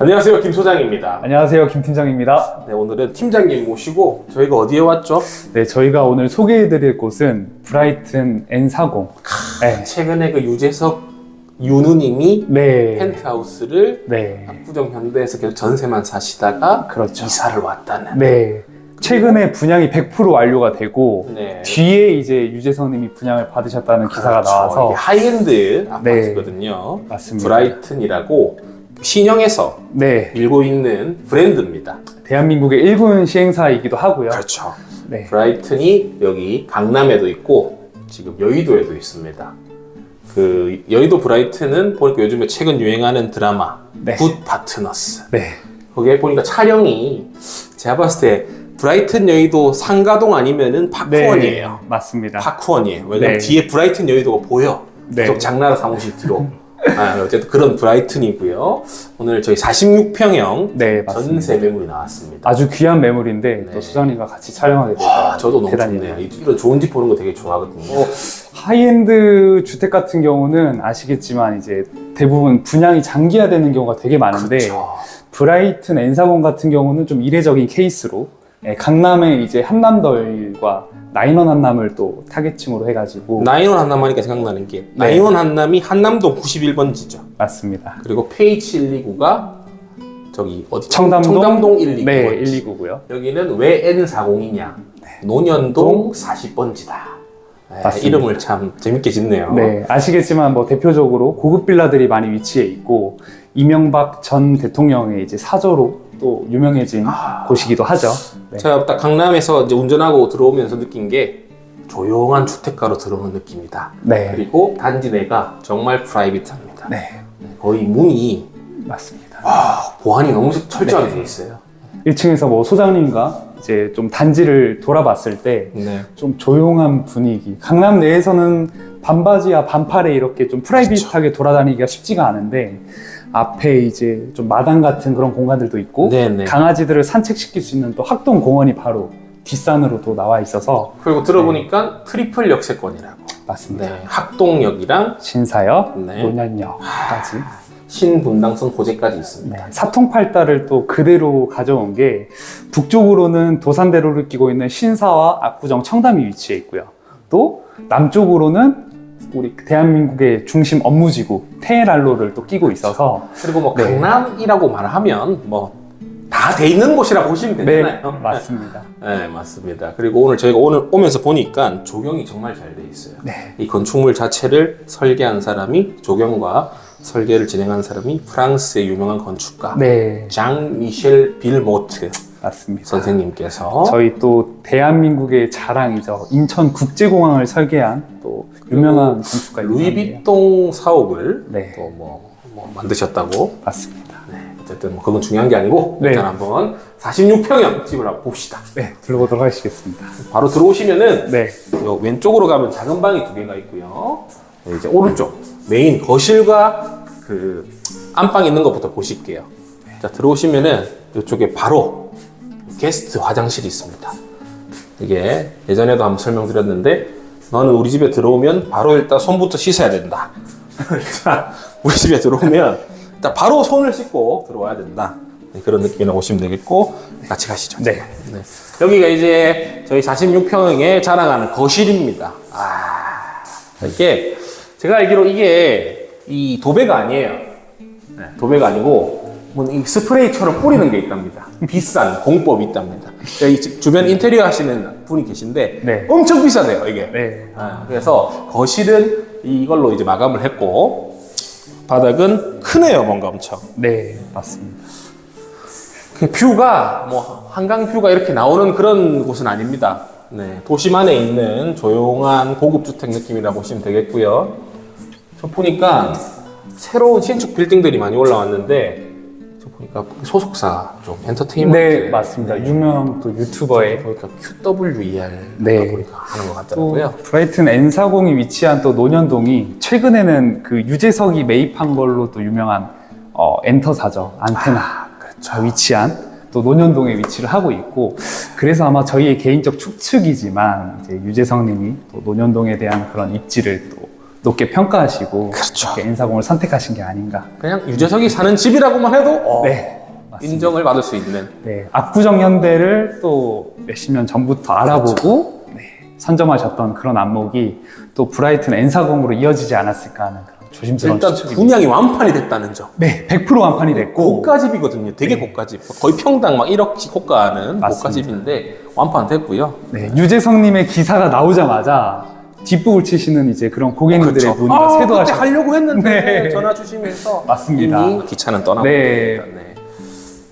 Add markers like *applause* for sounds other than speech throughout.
안녕하세요 김 소장입니다. 안녕하세요, 김 팀장입니다. 네, 오늘은 팀장님 모시고 저희가 어디에 왔죠? 네, 저희가 오늘 소개해드릴 곳은 브라이튼 N40. 네, 최근에 그 유재석 유누님이 네, 펜트하우스를 네, 압구정 현대에서 계속 전세만 사시다가 그렇죠. 이사를 왔다는. 네. 최근에 분양이 100% 완료가 되고 네. 뒤에 이제 유재성님이 분양을 받으셨다는 기사가 그렇죠. 나와서 하이엔드 네. 아파트거든요. 맞습니다. 브라이튼이라고 신형에서 네, 밀고 있는 브랜드입니다. 대한민국의 1군 시행사이기도 하고요. 그렇죠. 네, 브라이튼이 여기 강남에도 있고 지금 여의도에도 있습니다. 그 여의도 브라이튼은 보니까 요즘에 최근 유행하는 드라마 네. 굿 파트너스 네, 거기에 보니까 촬영이 제가 봤을 때 브라이튼 여의도 상가동 아니면은 파크원이에요. 네, 맞습니다. 파크원이에요. 왜냐면 네. 뒤에 브라이튼 여의도가 보여. 네. 계속 장나라 사무실 뒤로. *laughs* 아, 어쨌든 그런 브라이튼이고요. 오늘 저희 46평형 네, 맞습니다. 전세 매물이 나왔습니다. 아주 귀한 매물인데 네. 또 수장님과 같이 촬영하게 와, 저도 너무 대단히 좋네요. 이- 이런 좋은 집 보는 거 되게 좋아하거든요. 하이엔드 주택 같은 경우는 아시겠지만 이제 대부분 분양이 장기화되는 경우가 되게 많은데 그렇죠. 브라이튼 N40 같은 경우는 좀 이례적인 케이스로 예, 강남의 이제 한남덜과 나인원 한남을 또 타겟층으로 해가지고 나인원 한남 하니까 생각나는 게 네. 나인원 한남이 한남동 91번지죠. 맞습니다. 그리고 페이치 129가 저기 어디 청담동? 청담동 129번. 네, 129고요. 여기는 왜 N40이냐? 노년동 40번지다. 맞습니다. 이름을 참 재밌게 짓네요. 네, 아시겠지만 뭐 대표적으로 고급 빌라들이 많이 위치해 있고 이명박 전 대통령의 이제 사저로 또 유명해진 아. 곳이기도 하죠. 네. 제가 딱 강남에서 이제 운전하고 들어오면서 느낀 게 조용한 주택가로 들어오는 느낌이다. 네, 그리고 단지 내가 정말 프라이빗합니다. 네, 거의 문이 맞습니다. 와, 보안이 너무 철저하게 돼 있어요. 1층에서 뭐 소장님과 이제 좀 단지를 돌아봤을 때 네. 좀 조용한 분위기. 강남 내에서는 반바지와 반팔에 이렇게 좀 프라이빗하게 돌아다니기가 쉽지가 않은데 앞에 이제 좀 마당 같은 그런 공간들도 있고 네네. 강아지들을 산책시킬 수 있는 또 학동 공원이 바로 뒷산으로 또 나와 있어서 그리고 들어보니까 트리플 역세권이라고. 맞습니다. 네. 학동역이랑 신사역, 네. 논현역까지 신분당선 호재까지 있습니다. 네, 사통팔달을 또 그대로 가져온 게 북쪽으로는 도산대로를 끼고 있는 신사와 압구정 청담이 위치해 있고요. 또 남쪽으로는 우리 대한민국의 중심 업무지구 테헤랄로를 또 끼고 있어서 그리고 뭐 네. 강남이라고 말하면 뭐 다 돼 있는 곳이라고 보시면 네 되잖아요. 맞습니다. *laughs* 네, 맞습니다. 그리고 오늘 저희가 오늘 오면서 보니까 조경이 정말 잘 돼 있어요. 네 이 건축물 자체를 설계한 사람이 조경과 설계를 진행한 사람이 프랑스의 유명한 건축가 네, 장 미셸 빌모트 맞습니다. 선생님께서 저희 또 대한민국의 자랑이죠 인천 국제공항을 설계한 또 유명한 건축가이기도 한데요. 루이비통 사옥을 네. 또 뭐, 뭐 만드셨다고. 맞습니다. 네, 어쨌든 뭐 그건 중요한 게 아니고 네. 일단 한번 46평형 집을 한번 봅시다. 네 들어보도록 하시겠습니다. 바로 들어오시면은 네 요 왼쪽으로 가면 작은 방이 두 개가 있고요. 네, 이제 오른쪽 메인 거실과 그 안방 있는 것부터 보실게요. 자 들어오시면은 이쪽에 바로 게스트 화장실이 있습니다. 이게 예전에도 한번 설명드렸는데 너는 우리 집에 들어오면 바로 일단 손부터 씻어야 된다. *laughs* 자 우리 집에 들어오면 일단 바로 손을 씻고 들어와야 된다. 네, 그런 느낌이라고 보시면 되겠고 같이 가시죠. 네. 네. 여기가 이제 저희 46평에 자랑하는 거실입니다. 아, 이게 제가 알기로 이게 이 도배가 아니에요. 네, 도배가 아니고 뭐이 스프레이처럼 뿌리는 게 있답니다. 비싼 공법이 있답니다. 이 주- 주변 인테리어 하시는 분이 계신데 네. 엄청 비싸대요 이게. 네. 아, 그래서 거실은 이걸로 이제 마감을 했고 바닥은 크네요 뭔가 엄청. 네, 맞습니다. 그 뷰가 뭐 한강 뷰가 이렇게 나오는 그런 곳은 아닙니다. 네, 도심 안에 있는 조용한 고급 주택 느낌이라 보시면 되겠고요. 저 보니까 새로운 신축 빌딩들이 많이 올라왔는데 저 보니까 소속사 쪽 엔터테인먼트 네, 맞습니다. 유명 또 유튜버의 보니까 QWER 네. 보니까 하는 것 또 같더라고요. 브라이튼 N40이 위치한 또 논현동이 최근에는 그 유재석이 매입한 걸로 또 유명한 어, 엔터사죠 안테나 그렇죠. 위치한 또 논현동에 위치를 하고 있고 그래서 아마 저희의 개인적 추측이지만 이제 유재석님이 또 논현동에 대한 그런 입지를 또 높게 평가하시고 그렇죠. 이렇게 N사공을 선택하신 게 아닌가. 그냥 유재석이 사는 집이라고만 해도 어, 네. 맞습니다. 인정을 받을 수 있는 네, 압구정 현대를 또 몇십 년 전부터 알아보고 네, 선점하셨던 그런 안목이 또 브라이튼 N사공으로 이어지지 않았을까 하는 그런 조심스러운 일단 추측입니다. 분양이 완판이 됐다는 점. 네, 100% 완판이 됐고 고가집이거든요. 되게 네. 고가집. 거의 평당 막 1억씩 호가하는 맞습니다. 고가집인데 완판 됐고요. 네, 유재성님의 기사가 나오자마자 뒷북을 치시는 이제 그런 고객님들의 그렇죠. 문의가 아, 그때 쇄도하셨 하려고 했는데 *laughs* 네. 전화 주시면서 맞습니다. 이미 기차는 떠나고 네. 네.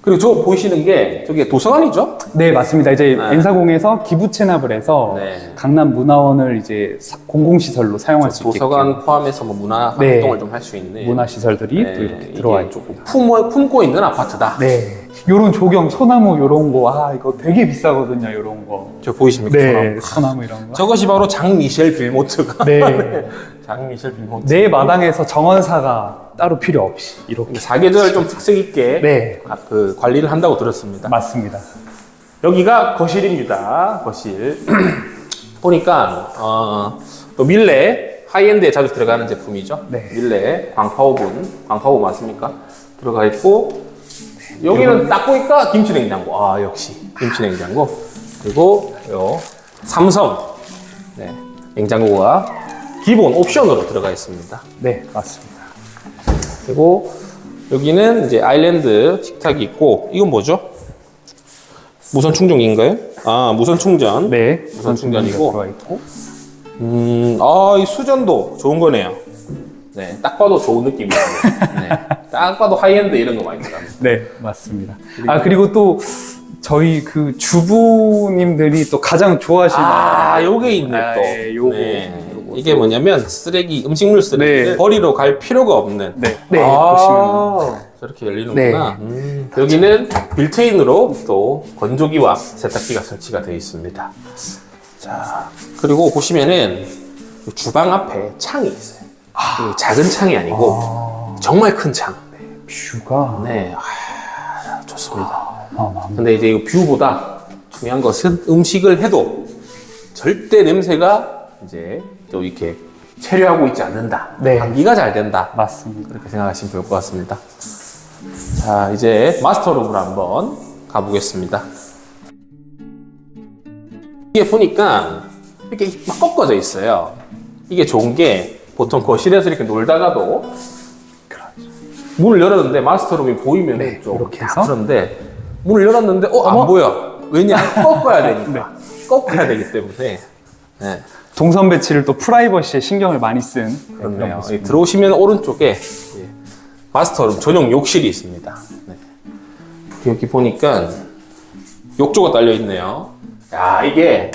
그리고 저 보이시는 게 저게 도서관이죠? 네, 맞습니다. 이제 네. N사공에서 기부 체납을 해서 네. 강남 문화원을 이제 사- 공공시설로 사용할 수 있게 도서관 포함해서 뭐 문화 네. 활동을 좀 할 수 있는 문화 시설들이 네, 또 이렇게 들어와 있고 조금 품어, 품고 있는 아파트다. 네. 요런 조경, 소나무 요런 거, 아, 이거 되게 비싸거든요, 요런 거. 저 보이십니까? 네? 소나무 이런 거. 저것이 바로 장 미셸 빌모트가 네. *laughs* 장 미셸 빌모트. 내 마당에서 정원사가 따로 필요 없이 이렇게. 사계절 좀 특색 있게 네. 아, 그 관리를 한다고 들었습니다. 맞습니다. 여기가 거실입니다. 거실. *clears throat* 보니까 어, 또 밀레 하이엔드에 자주 들어가는 제품이죠. 네. 밀레 광파오븐, 광파오븐 맞습니까? 들어가 있고 여기는 딱 보니까 김치냉장고. 아 역시 김치냉장고. 그리고 요 삼성 네, 냉장고가 기본 옵션으로 들어가 있습니다. 네, 맞습니다. 그리고 여기는 이제 아일랜드 식탁이 있고 이건 뭐죠? 무선 충전기인가요? 아 무선 충전. 네. 무선 충전이고. 들어와 있고. 음, 아, 이 수전도 좋은 거네요. 네, 딱 봐도 좋은 느낌이에요. 네, *laughs* 딱 봐도 하이엔드 이런 거 많이 들어가요. 네, 맞습니다. 아, 그리고 또 저희 그 주부님들이 또 가장 좋아하시는 아, 요게 있네 아, 또. 예, 요거. 네, 요거 이게 뭐냐면 쓰레기, 음식물 쓰레기 네. 버리러 갈 필요가 없는. 네. 네, 아, 보시면 저렇게 열리는구나. 네. 음, 여기는 빌트인으로 또 건조기와 세탁기가 설치가 되어 있습니다. 자, 그리고 보시면은 이 주방 앞에 창이 있어요. 이 작은 창이 아니고 아, 정말 큰 창. 뷰가 네, 아, 좋습니다. 어마어마합니다. 근데 이제 이 뷰보다 중요한 것은 음식을 해도 절대 냄새가 이제 또 이렇게 체류하고 있지 않는다. 네. 환기가 잘 된다. 맞습니다. 그렇게 생각하시면 좋을 것 같습니다. 자, 이제 마스터룸으로 한번 가보겠습니다. 이게 보니까 이렇게 막 꺾어져 있어요. 이게 좋은 게 보통 거실에서 이렇게 놀다가도 문을 열었는데 마스터룸이 보이면 네, 좀 이렇게 딱 해서? 그런데 문을 열었는데 어 안 어머? 보여. 왜냐? *laughs* 꺾어야 되니까. 꺾어야 되기 때문에. 네. 동선 배치를 또 프라이버시에 신경을 많이 쓴 네, 그런 그렇네요. 모습. 이 들어오시면 오른쪽에 예, 마스터룸 전용 욕실이 있습니다. 네. 여기 보니까 욕조가 딸려 있네요. 야 이게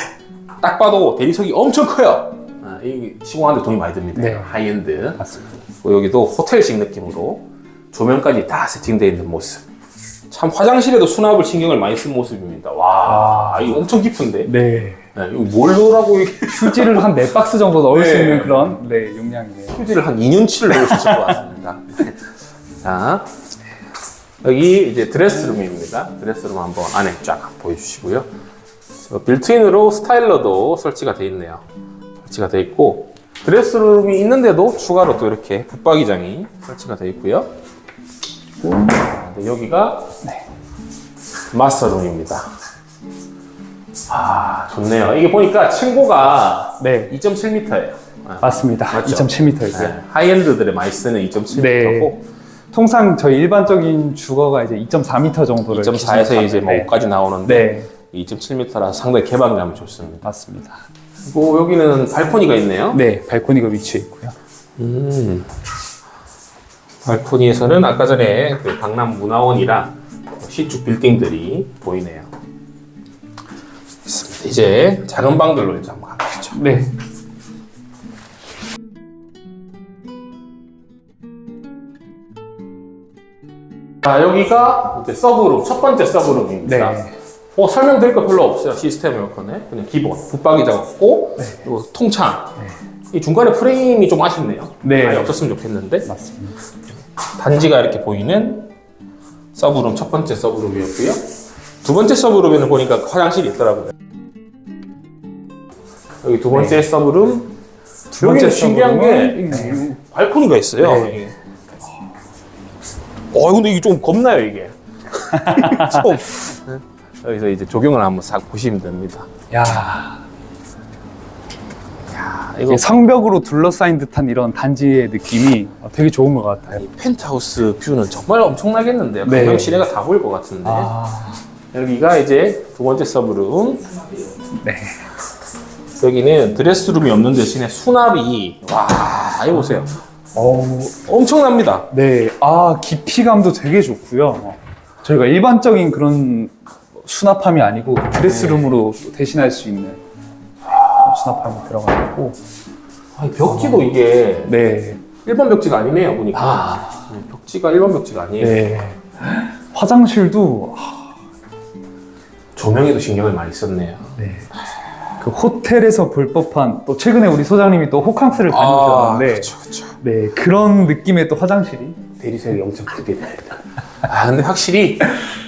딱 봐도 대리석이 엄청 커요. 아, 이 시공하는데 돈이 많이 듭니다. 네. 하이엔드. 맞습니다. 그리고 여기도 호텔식 느낌으로 조명까지 다 세팅되어 있는 모습. 참 화장실에도 수납을 신경을 많이 쓴 모습입니다. 와, 이거 엄청 깊은데. 네. 네, 이거 뭘 넣으라고 이게 *laughs* 휴지를 한 네 박스 정도 넣을 수 네. 있는 그런 네, 용량이네요. 휴지를 한 2년치를 넣을 수 있을 것 같습니다. *laughs* 자, 여기 이제 드레스룸입니다. 드레스룸 한번 안에 쫙 보여주시고요. 저 빌트인으로 스타일러도 설치가 되어 있네요. 설치가 되어 있고, 드레스룸이 있는데도 추가로 또 이렇게 붙박이장이 설치가 되어 있고요. 네, 여기가 마스터룸입니다. 아, 좋네요. 이게 보니까 층고가 네. 2.7m예요. 맞습니다. 맞죠? 2.7m이고요. 네, 하이엔드들이 많이 쓰는 2.7m고 네. 통상 저희 일반적인 주거가 이제 2.4m 정도를 2.4에서 이제 뭐 네. 5까지 나오는데 네, 2.7m라 상당히 개방감이 좋습니다. 맞습니다. 그리고 여기는 발코니가 있네요. 네, 발코니가 위치해 있고요. 음. 발코니에서는 아까 전에 그 강남 문화원이랑 시축 빌딩들이 보이네요. 이제 작은 방들로 이제 한번 가보시죠. 네. 자, 여기가 이제 서브룸, 첫 번째 서브룸입니다. 네. 어, 설명드릴 거 별로 없어요. 시스템 에어컨에. 그냥 기본. 붙박이장 없고, 네. 그리고 통창. 이 중간에 프레임이 좀 아쉽네요. 네. 아예 없었으면 좋겠는데. 맞습니다. 단지가 이렇게 보이는 서브룸, 첫 번째 서브룸이었고요. 두 번째 서브룸에는 보니까 화장실이 있더라고요. 여기 두 번째 네. 서브룸, 두 번째 신기한 게 발코니가 있어요. 네. 어, 근데 이게 좀 겁나요, 이게. *laughs* 좀. 네. 여기서 이제 조경을 한번 싹 보시면 됩니다. 야, 아, 이거 성벽으로 둘러싸인 듯한 이런 단지의 느낌이 어, 되게 좋은 것 같아요. 이 펜트하우스 뷰는 정말 엄청나겠는데요. 네. 강남 시내가 다 보일 것 같은데. 아, 여기가 이제 두 번째 서브룸. 네. 여기는 드레스룸이 없는 대신에 수납이 와, 이거 보세요. 어, 엄청납니다. 네. 아, 깊이감도 되게 좋고요. 저희가 일반적인 그런 수납함이 아니고 드레스룸으로 대신할 수 있는 수납함이 들어가 있고. 아, 이 벽지도 이게 네. 일반 벽지가 아니네요, 보니까. 네, 벽지가 일반 벽지가 아니에요. 네. 화장실도 조명에도 신경을 많이 썼네요. 네. 그 호텔에서 볼 법한 또 최근에 우리 소장님이 또 호캉스를 다니셨는데 그렇죠, 그렇죠. 네 그런 느낌의 또 화장실이 대리석이 엄청 크게 됩니다. 아, 근데 확실히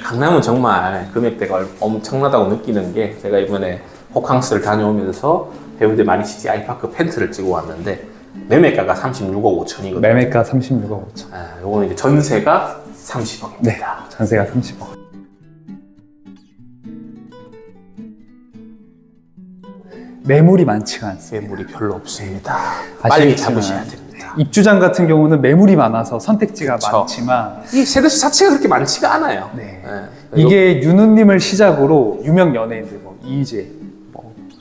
강남은 정말 금액대가 엄청나다고 느끼는 게 제가 이번에 호캉스를 다녀오면서 해운대 마리시티 아이파크 펜트를 찍어 왔는데 매매가가 36억 5천이거든요. 매매가 36억 5천. 아, 요거는 이제 전세가 30억입니다. 네. 전세가 30억. 매물이 많지가 않습니다. 매물이 별로 없습니다. 빨리 잡으셔야 됩니다. 입주장 같은 경우는 매물이 많아서 선택지가 그쵸. 많지만 이 세대수 자체가 그렇게 많지가 않아요. 네. 네. 이게 윤우님을 시작으로 유명 연예인들 뭐 이재, 뭐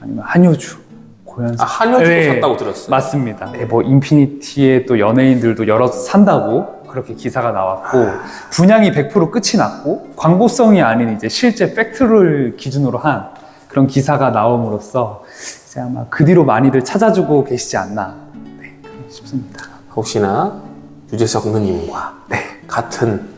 아니면 한효주, 고현석 아, 한효주도 네. 샀다고 들었어요. 맞습니다. 네, 뭐 인피니티의 또 연예인들도 여러 산다고 그렇게 기사가 나왔고 분양이 100% 끝이 났고 광고성이 아닌 이제 실제 팩트를 기준으로 한 그런 기사가 나옴으로써 이제 아마 그 뒤로 많이들 찾아주고 계시지 않나 네, 싶습니다. 혹시나 유재석 누님과 같은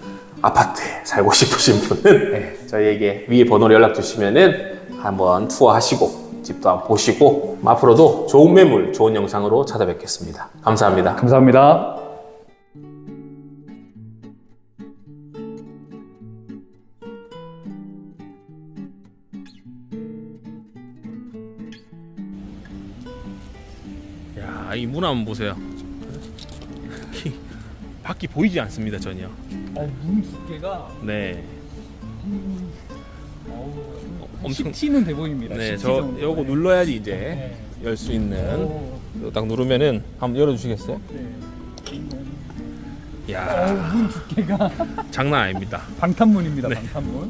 아파트에 살고 싶으신 분은 네. 저희에게 위에 번호로 연락 주시면은 한번 투어하시고 집도 한번 보시고 앞으로도 좋은 매물, 좋은 영상으로 찾아뵙겠습니다. 감사합니다. 감사합니다. 야, 이 문 한번 보세요. 밖이 보이지 않습니다, 전혀. 문 두께가 네. 엄청- 10T는 돼 보입니다. 네, 저 요거 눌러야지 이제 네. 열 수 있는. 이거 딱 누르면은 한번 열어 주시겠어요? 야, 문 두께가 장난 아닙니다. 방탄문입니다. 네. 방탄문.